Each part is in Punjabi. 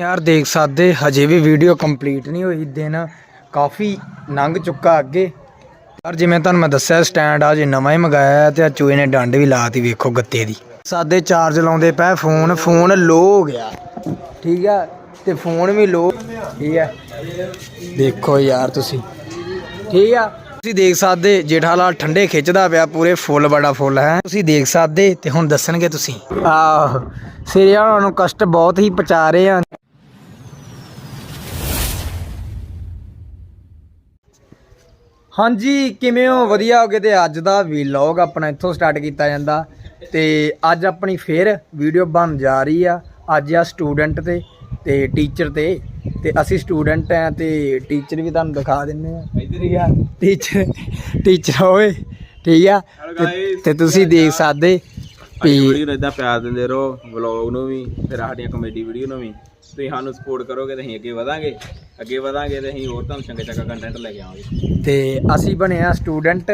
ਯਾਰ ਦੇਖ ਸਕਦੇ, ਹਜੇ ਵੀ ਵੀਡੀਓ ਕੰਪਲੀਟ ਨਹੀਂ ਹੋਈ, ਦਿਨ ਕਾਫੀ ਲੰਘ ਚੁੱਕਾ ਅੱਗੇ। ਯਾਰ ਜਿਵੇਂ ਤੁਹਾਨੂੰ ਮੈਂ ਦੱਸਿਆ ਸਟੈਂਡ ਆ ਜੇ ਨਵਾਂ ਹੀ ਮੰਗਾਇਆ ਤੇ ਆ ਚੂਹੇ ਨੇ ਡੰਡ ਵੀ ਲਾਤੀ ਵੇਖੋ ਗੱਤੇ ਦੀ। ਸਾਦੇ ਚਾਰਜ ਲਾਉਂਦੇ ਪਏ ਫੋਨ ਫੋਨ ਲੋ ਹੋ ਗਿਆ। ਠੀਕ ਆ, ਤੇ ਫੋਨ ਵੀ ਲੋ ਠੀਕ ਆ। ਦੇਖੋ ਯਾਰ ਤੁਸੀਂ। ਠੀਕ ਆ, ਤੁਸੀਂ ਦੇਖ ਸਕਦੇ, ਜੇਠਾ ਲਾਲ ਠੰਡੇ ਖਿੱਚਦਾ ਪਿਆ, ਪੂਰੇ ਫੁੱਲ ਬੜਾ ਫੁੱਲ ਹੈ। ਤੁਸੀਂ ਦੇਖ ਸਕਦੇ, ਤੇ ਹੁਣ ਦੱਸਣਗੇ ਤੁਸੀਂ। ਆਹ ਸਿਰਿਆ ਨੂੰ ਕਸ਼ਟ ਬਹੁਤ ਹੀ ਪਚਾ ਰਹੇ ਆ। ਹਾਂਜੀ ਕਿਵੇਂ ਹੋ? ਵਧੀਆ ਹੋਗੇ ਤੇ ਅੱਜ ਦਾ ਵਲੌਗ ਆਪਣਾ ਇੱਥੋਂ ਸਟਾਰਟ ਕੀਤਾ ਜਾਂਦਾ। ਤੇ ਅੱਜ ਆਪਣੀ ਫੇਰ ਵੀਡੀਓ ਬਣ ਜਾ ਰਹੀ ਆ। ਅੱਜ ਆ ਸਟੂਡੈਂਟ ਤੇ ਤੇ ਟੀਚਰ ਤੇ। ਤੇ ਅਸੀਂ ਸਟੂਡੈਂਟ ਆ ਤੇ ਟੀਚਰ ਵੀ ਤੁਹਾਨੂੰ ਦਿਖਾ ਦਿੰਨੇ ਆ। ਠੀਕ ਆ। ਟੀਚਰ ਟੀਚਰ ਹੋਏ ਠੀਕ ਆ? ਤੇ- ਤੇ ਤੁਸੀਂ ਦੇਖ ਸਕਦੇ ਵੀ ਵੀਡੀਓ ਨੂੰ ਇਦਾਂ ਪਿਆਰ ਦਿੰਦੇ ਰਹੋ ਵਲੌਗ ਨੂੰ ਵੀ ਫਿਰ ਸਾਡੀਆਂ ਕਮੇਡੀ ਵੀਡੀਓ ਨੂੰ ਵੀ। ਤੁਸੀਂ ਸਾਨੂੰ ਸਪੋਰਟ ਕਰੋਗੇ ਤੇ ਅਸੀਂ ਅੱਗੇ ਵਧਾਂਗੇ। ਅੱਗੇ ਵਧਾਂਗੇ ਤੇ ਅਸੀਂ ਹੋਰ ਤੁਹਾਨੂੰ ਚੰਗੇ ਚੰਗਾ ਕੰਟੈਂਟ ਲੈ ਕੇ ਆਵਾਂਗੇ। ਤੇ ਅਸੀਂ ਬਣੇ ਆ ਸਟੂਡੈਂਟ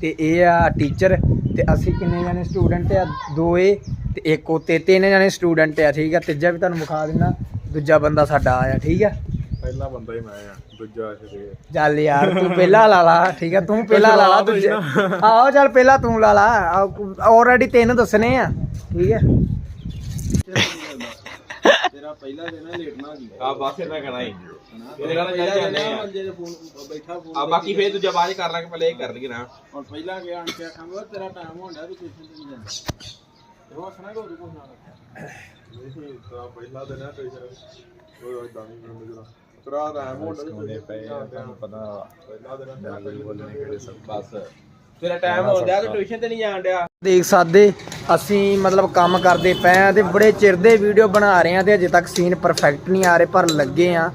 ਤੇ ਇਹ ਆ ਟੀਚਰ ਤੇ ਅਸੀਂ ਕਿੰਨੇ ਜਣੇ ਸਟੂਡੈਂਟ ਆ? ਦੋ ਇਹ ਤੇ ਇੱਕ ਉਹ ਤੇ ਤਿੰਨ ਜਣੇ ਸਟੂਡੈਂਟ ਆ ਠੀਕ ਆ? ਤੀਜਾ ਵੀ ਤੁਹਾਨੂੰ ਵਿਖਾ ਦਿੰਦਾ ਦੂਜਾ ਬੰਦਾ ਸਾਡਾ ਆਇਆ ਠੀਕ ਆ? ਪਹਿਲਾ ਬੰਦਾ ਹੀ ਮੈਂ ਆ ਦੂਜਾ ਚੱਲ ਯਾਰ ਤੂੰ ਪਹਿਲਾਂ ਲਾ ਲਾ ਠੀਕ ਆ? ਤੂੰ ਪਹਿਲਾਂ ਲਾ ਲਾ ਦੂਜੇ। ਆਹੋ ਚੱਲ ਪਹਿਲਾਂ ਤੂੰ ਲਾ ਲਾ। ਆਲਰੇਡੀ ਤਿੰਨ ਦੱਸਣੇ ਆ ਠੀਕ ਆ? ਤੇਰਾ ਪਹਿਲਾ ਦਿਨ ਲੇਟ ਨਾ ਕੀ ਆ ਬਸ ਇਹਨਾਂ ਕਹਿਣਾ ਹੀ ਇਹਦੇ ਨਾਲ ਚੱਲ ਜਾਂਦੇ ਆ। ਜੇ ਫੋਨ ਬੈਠਾ ਫੋਨ ਆ ਬਾਕੀ ਫੇਰ ਦੂਜਾ ਬਾਅਦ ਕਰ ਲਾਂਗੇ ਪਹਿਲੇ ਇਹ ਕਰ ਲਈਏ ਨਾ। ਹੁਣ ਪਹਿਲਾਂ ਗਿਆ ਆਣ ਕੇ ਆਖਾਂਗਾ ਤੇਰਾ ਟਾਈਮ ਹੋਣ ਡਿਆ ਵੀ ਟਿਊਸ਼ਨ ਤੇ ਨਹੀਂ ਜਾਂਦਾ। ਉਹ ਆਖਣਾ ਕੋ ਰੁਕੋ ਨਾ ਨਹੀਂ ਤਾਂ ਪਹਿਲਾ ਦਿਨ ਹੈ ਉਹ ਤੇਰਾ ਟਾਈਮ ਹੋਣ ਡਿਆ ਪਏ ਤੁਹਾਨੂੰ ਪਤਾ ਪਹਿਲਾ ਦਿਨ ਹੈ ਬੋਲਣੇ ਕਿਹੜੇ ਸਭ ਬਸ। ਤੇਰਾ ਟਾਈਮ ਹੋਣ ਡਿਆ ਤੇ ਟਿਊਸ਼ਨ ਤੇ ਨਹੀਂ ਜਾਣ ਡਿਆ। ਦੇਖ ਸਕਦੇ, ਅਸੀਂ ਮਤਲਬ ਕੰਮ ਕਰਦੇ ਪਏ ਆ ਤੇ ਬੜੇ ਚਿਰ ਦੇ ਵੀਡੀਓ ਬਣਾ ਰਹੇ ਆ ਤੇ ਅਜੇ ਤੱਕ ਸੀਨ ਪਰਫੈਕਟ ਨਹੀਂ ਆ ਰਹੇ, ਪਰ ਲੱਗੇ ਆ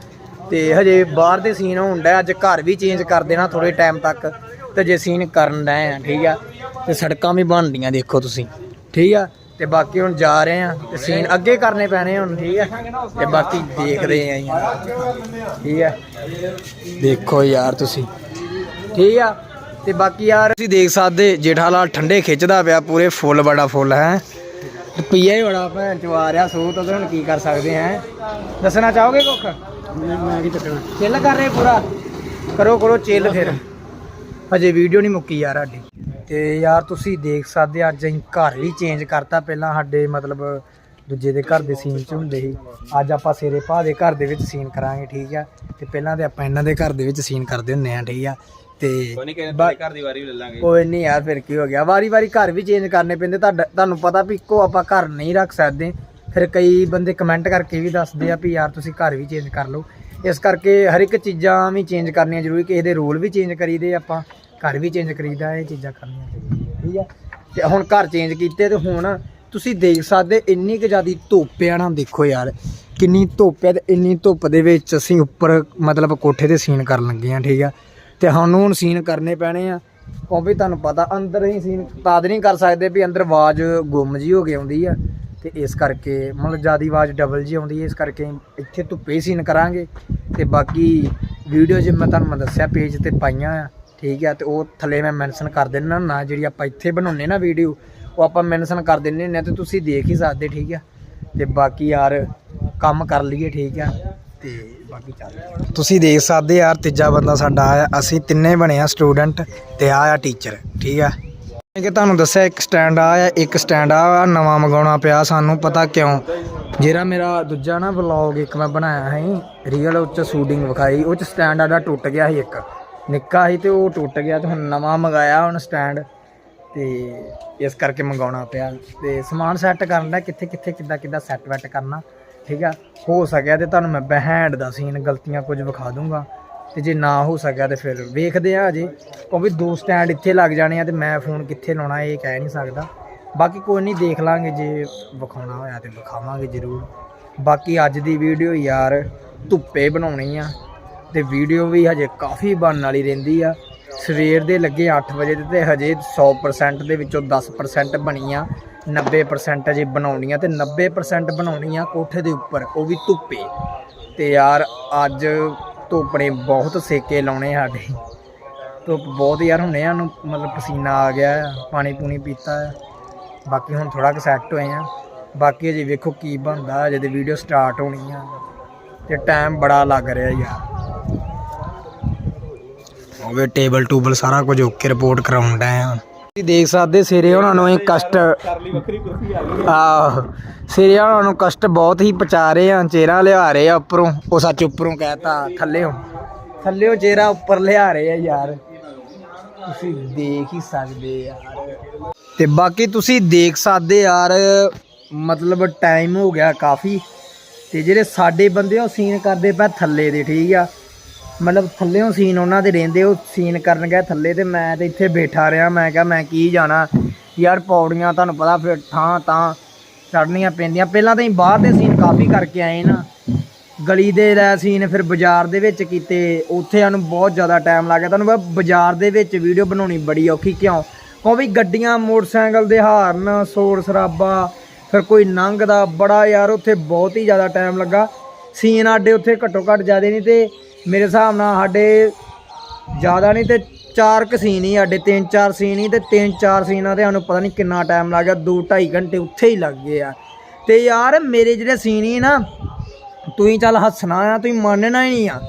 ਤੇ ਹਜੇ ਬਾਹਰ ਦੇ ਸੀਨ ਹੁੰਦਾ ਅੱਜ ਘਰ ਵੀ ਚੇਂਜ ਕਰ ਦੇਣਾ ਥੋੜੇ ਟਾਈਮ ਤੱਕ ਤੇ ਜੇ ਸੀਨ ਕਰਨ ਡਏ ਆ ਠੀਕ ਆ? ਤੇ ਸੜਕਾਂ ਵੀ ਬਣਦੀਆਂ ਦੇਖੋ ਤੁਸੀਂ, ਠੀਕ ਆ? ਤੇ ਬਾਕੀ ਹੁਣ ਜਾ ਰਹੇ ਆ ਤੇ ਸੀਨ ਅੱਗੇ ਕਰਨੇ ਪੈਣੇ ਹੁਣ, ਠੀਕ ਆ? ਤੇ ਬਾਕੀ ਦੇਖਦੇ ਆ ਯਾਰ ਠੀਕ ਆ? ਦੇਖੋ ਯਾਰ ਤੁਸੀਂ, ਠੀਕ ਆ? ਤੇ ਬਾਕੀ ਯਾਰ ਤੁਸੀਂ ਦੇਖ ਸਕਦੇ ਜੇਠਾ ਲਾਲ ਠੰਡੇ ਖਿੱਚਦਾ ਪਿਆ ਪੂਰੇ ਫੁੱਲ ਬੜਾ ਫੁੱਲ ਹੈ। ਪੀਆ ਹੀ ਬੜਾ ਭੈਣ ਚੋ ਆ ਰਿਹਾ ਸੋ ਤਾਂ ਹੁਣ ਕੀ ਕਰ ਸਕਦੇ ਹੈ। ਦੱਸਣਾ ਚਾਹੋਗੇ ਕੁੱਖ? ਮੈਂ ਕੀ ਦੱਸਣਾ। ਚਿੱਲ ਕਰ ਰਹੇ ਪੂਰਾ? ਕਰੋ ਕਰੋ ਚਿੱਲ ਫਿਰ। ਹਜੇ ਵੀਡੀਓ ਨਹੀਂ ਮੁੱਕੀ ਯਾਰ ਸਾਡੀ। ਤੇ ਯਾਰ ਤੁਸੀਂ ਦੇਖ ਸਕਦੇ ਅੱਜ ਅਸੀਂ ਘਰ ਵੀ ਚੇਂਜ ਕਰਤਾ। ਪਹਿਲਾਂ ਸਾਡੇ ਮਤਲਬ ਦੂਜੇ ਦੇ ਘਰ ਦੇ ਸੀਨ ਚ ਹੁੰਦੇ ਸੀ। ਅੱਜ ਆਪਾਂ ਸੇਰੇ ਭਾ ਦੇ ਘਰ ਦੇ ਵਿੱਚ ਸੀਨ ਕਰਾਂਗੇ ਠੀਕ ਆ। ਤੇ ਪਹਿਲਾਂ ਤੇ ਆਪਾਂ ਇਹਨਾਂ ਦੇ ਘਰ ਦੇ ਵਿੱਚ ਸੀਨ ਕਰਦੇ ਹੁੰਨੇ ਆ ਠੀਕ ਆ। ਤੇ ਕੋਈ ਨਹੀਂ ਬਾ- ਕਹਿੰਦੇ ਘਰ ਦੀ ਵਾਰੀ ਵੀ ਲੈ ਲਾਂਗੇ। ਕੋਈ ਨਹੀਂ ਯਾਰ ਫਿਰ ਕੀ ਹੋ ਗਿਆ? ਵਾਰੀ ਵਾਰੀ ਘਰ ਵੀ ਚੇਂਜ ਕਰਨੇ ਪੈਂਦੇ। ਤੁਹਾਨੂੰ ਪਤਾ ਵੀ ਇੱਕੋ ਆਪਾਂ ਘਰ ਨਹੀਂ ਰੱਖ ਸਕਦੇ। ਫਿਰ ਕਈ ਬੰਦੇ ਕਮੈਂਟ ਕਰਕੇ ਵੀ ਦੱਸਦੇ ਆ ਵੀ ਯਾਰ ਤੁਸੀਂ ਘਰ ਵੀ ਚੇਂਜ ਕਰ ਲਓ। ਇਸ ਕਰਕੇ ਹਰ ਇੱਕ ਚੀਜ਼ਾਂ ਵੀ ਚੇਂਜ ਕਰਨੀਆਂ ਜ਼ਰੂਰੀ ਕਿਸੇ ਦੇ ਰੂਲ ਵੀ ਚੇਂਜ ਕਰੀਦੇ ਆਪਾਂ। ਘਰ ਵੀ ਚੇਂਜ ਕਰੀਦਾ ਇਹ ਚੀਜ਼ਾਂ ਕਰਨੀਆਂ ਚਾਹੀਦੀਆਂ ਠੀਕ ਆ? ਤੇ ਹੁਣ ਘਰ ਚੇਂਜ ਕੀਤੇ ਤੇ ਹੁਣ ਤੁਸੀਂ ਦੇਖ ਸਕਦੇ ਇੰਨੀ ਕੁ ਜ਼ਿਆਦੀ ਧੁੱਪ ਆ ਨਾ ਦੇਖੋ ਯਾਰ ਕਿੰਨੀ ਧੁੱਪ ਹੈ ਤੇ ਇੰਨੀ ਧੁੱਪ ਦੇ ਵਿੱਚ ਅਸੀਂ ਉੱਪਰ ਮਤਲਬ ਕੋਠੇ ਤੇ ਸੀਨ ਕਰਨ ਲੱਗੇ ਆ ਠੀਕ ਆ? ਤੇ ਸਾਨੂੰ ਹੁਣ ਸੀਨ ਕਰਨੇ ਪੈਣੇ ਆ। ਕਿਉਂਕਿ ਤੁਹਾਨੂੰ ਪਤਾ ਅੰਦਰ ਹੀ ਸੀਨ ਤਦ ਨਹੀਂ ਕਰ ਸਕਦੇ ਵੀ ਅੰਦਰ ਆਵਾਜ਼ ਗੁੰਮ ਜੀ ਹੋ ਕੇ ਆਉਂਦੀ ਆ। ਤੇ ਇਸ ਕਰਕੇ ਮਤਲਬ ਜਿਆਦੀ ਆਵਾਜ਼ ਡਬਲ ਜੀ ਆਉਂਦੀ ਹੈ ਇਸ ਕਰਕੇ ਇੱਥੇ ਧੁੱਪੇ ਸੀਨ ਕਰਾਂਗੇ। ਤੇ ਬਾਕੀ ਵੀਡੀਓ ਜੇ ਮੈਂ ਤੁਹਾਨੂੰ ਮੈਂ ਦੱਸਿਆ ਪੇਜ ਤੇ ਪਾਈਆਂ ਆ, ਠੀਕ ਆ, ਤੇ ਉਹ ਥੱਲੇ ਮੈਂ ਮੈਂਸ਼ਨ ਕਰ ਦਿੰਦਾ ਨਾ, ਜਿਹੜੀ ਆਪਾਂ ਇੱਥੇ ਬਣਾਉਨੇ ਨਾ ਵੀਡੀਓ ਉਹ ਆਪਾਂ ਮੈਂਸ਼ਨ ਕਰ ਦਿੰਨੇ ਹੁੰਦੇ ਆ ਤੇ ਤੁਸੀਂ ਦੇਖ ਹੀ ਸਕਦੇ, ਠੀਕ ਆ। ਤੇ ਬਾਕੀ ਯਾਰ ਕੰਮ ਕਰ ਲਈਏ, ਠੀਕ ਆ। ਤੇ ਬਾਕੀ ਚੱਲ ਤੁਸੀਂ ਦੇਖ ਸਕਦੇ ਯਾਰ, ਤੀਜਾ ਬੰਦਾ ਸਾਡਾ ਆਇਆ। ਅਸੀਂ ਤਿੰਨੇ ਬਣੇ ਆ ਸਟੂਡੈਂਟ ਤੇ ਆ ਆ ਟੀਚਰ ਠੀਕ ਆ? ਕਿ ਤੁਹਾਨੂੰ ਦੱਸਿਆ, ਇੱਕ ਸਟੈਂਡ ਆ ਆ ਇੱਕ ਸਟੈਂਡ ਆ ਨਵਾਂ ਮੰਗਾਉਣਾ ਪਿਆ ਸਾਨੂੰ, ਪਤਾ ਕਿਉਂ? ਜਿਹੜਾ ਮੇਰਾ ਦੂਜਾ ਨਾ ਵਲੌਗ ਇੱਕ ਮੈਂ ਬਣਾਇਆ ਸੀ ਰੀਅਲ ਉੱਚ ਸ਼ੂਟਿੰਗ ਵਿਖਾਈ, ਉਹ ਚ ਸਟੈਂਡ ਆਡਾ ਟੁੱਟ ਗਿਆ ਸੀ ਇੱਕ। ਨਿੱਕਾ ਸੀ ਤੇ ਉਹ ਟੁੱਟ ਗਿਆ ਤੇ ਹੁਣ ਨਵਾਂ ਮੰਗਾਇਆ ਹੁਣ ਸਟੈਂਡ ਤੇ ਇਸ ਕਰਕੇ ਮੰਗਾਉਣਾ ਪਿਆ। ਤੇ ਸਮਾਨ ਸੈੱਟ ਕਰਨ ਦਾ ਕਿੱਥੇ ਕਿੱਥੇ ਕਿੱਦਾਂ ਕਿੱਦਾਂ ਸੈੱਟ ਵੈਟ ਕਰਨਾ ਠੀਕ ਆ? ਹੋ ਸਕਿਆ ਤੇ ਤੁਹਾਨੂੰ ਮੈਂ ਬਹਿੰਡ ਦਾ ਸੀਨ ਗਲਤੀਆਂ ਕੁਝ ਵਿਖਾ ਦੂੰਗਾ। ਤੇ ਜੇ ਨਾ ਹੋ ਸਕਿਆ ਤੇ ਫਿਰ ਵੇਖਦੇ ਆ ਅਜੇ ਕਿਉਂਕਿ ਦੋ ਸਟੈਂਡ ਇੱਥੇ ਲੱਗ ਜਾਣੇ ਆ ਤੇ ਮੈਂ ਫੋਨ ਕਿੱਥੇ ਲਾਉਣਾ ਇਹ ਕਹਿ ਨਹੀਂ ਸਕਦਾ। ਬਾਕੀ ਕੋਈ ਨਹੀਂ, ਦੇਖ ਲਾਂਗੇ ਜੇ ਵਿਖਾਉਣਾ ਹੋਇਆ ਤੇ ਵਿਖਾਵਾਂਗੇ ਜ਼ਰੂਰ। ਬਾਕੀ ਅੱਜ ਦੀ ਵੀਡੀਓ ਯਾਰ ਧੁੱਪੇ ਬਣਾਉਣੀ ਆ ਤੇ ਵੀਡੀਓ ਵੀ ਹਜੇ ਕਾਫੀ ਬਣਨ ਵਾਲੀ ਰਹਿੰਦੀ ਆ। ਸਵੇਰ ਦੇ ਲੱਗੇ 8 ਵਜੇ ਦੇ ਤੇ ਹਜੇ 100% ਦੇ ਵਿੱਚੋਂ 10% ਆ 90% ਅਜੇ ਬਣਾਉਣੀ ਬਣਾਉਣੀਆਂ ਤੇ 90% ਆ ਕੋਠੇ ਦੇ ਉੱਪਰ, ਉਹ ਵੀ ਧੁੱਪੇ। ਤੇ ਯਾਰ, ਅੱਜ ਧੁੱਪ ਨੇ ਬਹੁਤ ਸੇਕੇ ਲਾਉਣੇ ਸਾਡੇ। ਧੁੱਪ ਬਹੁਤ ਯਾਰ ਹੁੰਨੇ ਆ ਨੂੰ ਮਤਲਬ ਪਸੀਨਾ ਆ ਗਿਆ, ਪਾਣੀ ਪੂਣੀ ਪੀਤਾ ਬਾਕੀ ਹੁਣ ਥੋੜਾ ਕੁ ਸੈੱਟ ਹੋਏ ਆ। ਬਾਕੀ ਅਜੇ ਵੇਖੋ ਕੀ ਬਣਦਾ, ਅਜੇ ਵੀਡੀਓ ਸਟਾਰਟ ਹੋਣੀ ਆ। ਤੇ ਟਾਈਮ ਬੜਾ ਲੱਗ ਰਿਹਾ ਯਾਰ। ਹੋਵੇ ਟੇਬਲ ਟੂਬਲ ਸਾਰਾ ਕੁਝ ਓਕੇ ਰਿਪੋਰਟ ਕਰਾਉਣ ਆ। ਤੁਸੀਂ ਦੇਖ ਸਕਦੇ ਸਿਰੇ ਉਹਨਾਂ ਨੂੰ ਇਹ ਕਸ਼ਟ ਆਹ ਸਿਰੇ ਉਹਨਾਂ ਨੂੰ ਕਸ਼ਟ ਬਹੁਤ ਹੀ ਪਚਾ ਰਹੇ ਆ ਚਿਹਰਾ ਲਿਆ ਰਹੇ ਆ ਉੱਪਰੋਂ ਉਹ ਸੱਚ ਉੱਪਰੋਂ ਕਹਿਤਾ ਥੱਲੇੋਂ। ਥੱਲੇੋਂ ਚਿਹਰਾ ਉੱਪਰ ਲਿਆ ਰਹੇ ਆ ਯਾਰ। ਤੁਸੀਂ ਦੇਖ ਹੀ ਸਕਦੇ ਯਾਰ। ਤੇ ਬਾਕੀ ਤੁਸੀਂ ਦੇਖ ਸਕਦੇ ਯਾਰ ਮਤਲਬ ਟਾਈਮ ਹੋ ਗਿਆ ਕਾਫੀ। ਤੇ ਜਿਹੜੇ ਸਾਡੇ ਬੰਦੇ ਉਹ ਸੀਨ ਕਰਦੇ ਪਏ ਥੱਲੇ ਦੇ ਠੀਕ ਆ? ਮਤਲਬ ਥੱਲੇੋਂ ਸੀਨ ਉਹਨਾਂ ਦੇ ਰਹਿੰਦੇ, ਉਹ ਸੀਨ ਕਰਨ ਗਏ ਥੱਲੇ ਤੇ ਮੈਂ ਤੇ ਇੱਥੇ ਬੈਠਾ ਰਿਹਾ, ਮੈਂ ਕਿਹਾ ਮੈਂ ਕੀ ਜਾਣਾ? ਯਾਰ ਪੌੜੀਆਂ ਤੁਹਾਨੂੰ ਪਤਾ ਫਿਰ ਥਾਂ ਤਾਂ ਚੜਨੀਆਂ ਪੈਂਦੀਆਂ। ਪਹਿਲਾਂ ਤਾਂ ਹੀ ਬਾਹਰ ਦੇ ਸੀਨ ਕਾਫੀ ਕਰਕੇ ਆਏ ਨਾ। ਗਲੀ ਦੇ ਦਾ ਸੀਨ ਫਿਰ ਬਾਜ਼ਾਰ ਦੇ ਵਿੱਚ ਕੀਤੇ, ਉੱਥੇ ਸਾਨੂੰ ਬਹੁਤ ਜ਼ਿਆਦਾ ਟਾਈਮ ਲੱਗ ਗਿਆ। ਤੁਹਾਨੂੰ ਪਤਾ ਬਾਜ਼ਾਰ ਦੇ ਵਿੱਚ ਵੀਡੀਓ ਬਣਾਉਣੀ ਬੜੀ ਔਖੀ ਕਿਉਂ? ਉਹ ਵੀ ਗੱਡੀਆਂ, ਮੋਟਰਸਾਈਕਲ ਦੇ ਹਾਰਨ, ਸ਼ੋਰ ਸ਼ਰਾਬਾ, ਫਿਰ ਕੋਈ ਲੰਘਦਾ ਬੜਾ ਯਾਰ, ਉੱਥੇ ਬਹੁਤ ਹੀ ਜ਼ਿਆਦਾ ਟਾਈਮ ਲੱਗਾ। ਸੀਨ ਸਾਡੇ ਉੱਥੇ ਘੱਟੋ ਘੱਟ ਜ਼ਿਆਦਾ ਨਹੀਂ ਤੇ ਮੇਰੇ ਹਿਸਾਬ ਨਾਲ ਸਾਡੇ ਜ਼ਿਆਦਾ ਨਹੀਂ ਤੇ ਚਾਰ ਕੁ ਸੀਨ ਹੀ ਸਾਡੇ ਤਿੰਨ ਚਾਰ ਸੀਨ ਹੀ ਤੇ ਤਿੰਨ ਚਾਰ ਸੀਨਾਂ ਤੇ ਸਾਨੂੰ ਪਤਾ ਨਹੀਂ ਕਿੰਨਾ ਟਾਈਮ ਲੱਗ ਗਿਆ 2 2.5 ਘੰਟੇ ਉੱਥੇ ਹੀ ਲੱਗ ਗਏ ਆ। ਤੇ ਯਾਰ ਮੇਰੇ ਜਿਹੜੇ ਸੀਨ ਹੀ ਨਾ, ਤੁਸੀਂ ਚੱਲ ਹੱਸਣਾ ਆ, ਤੁਸੀਂ ਮੰਨਣਾ ਹੀ ਨਹੀਂ ਆ।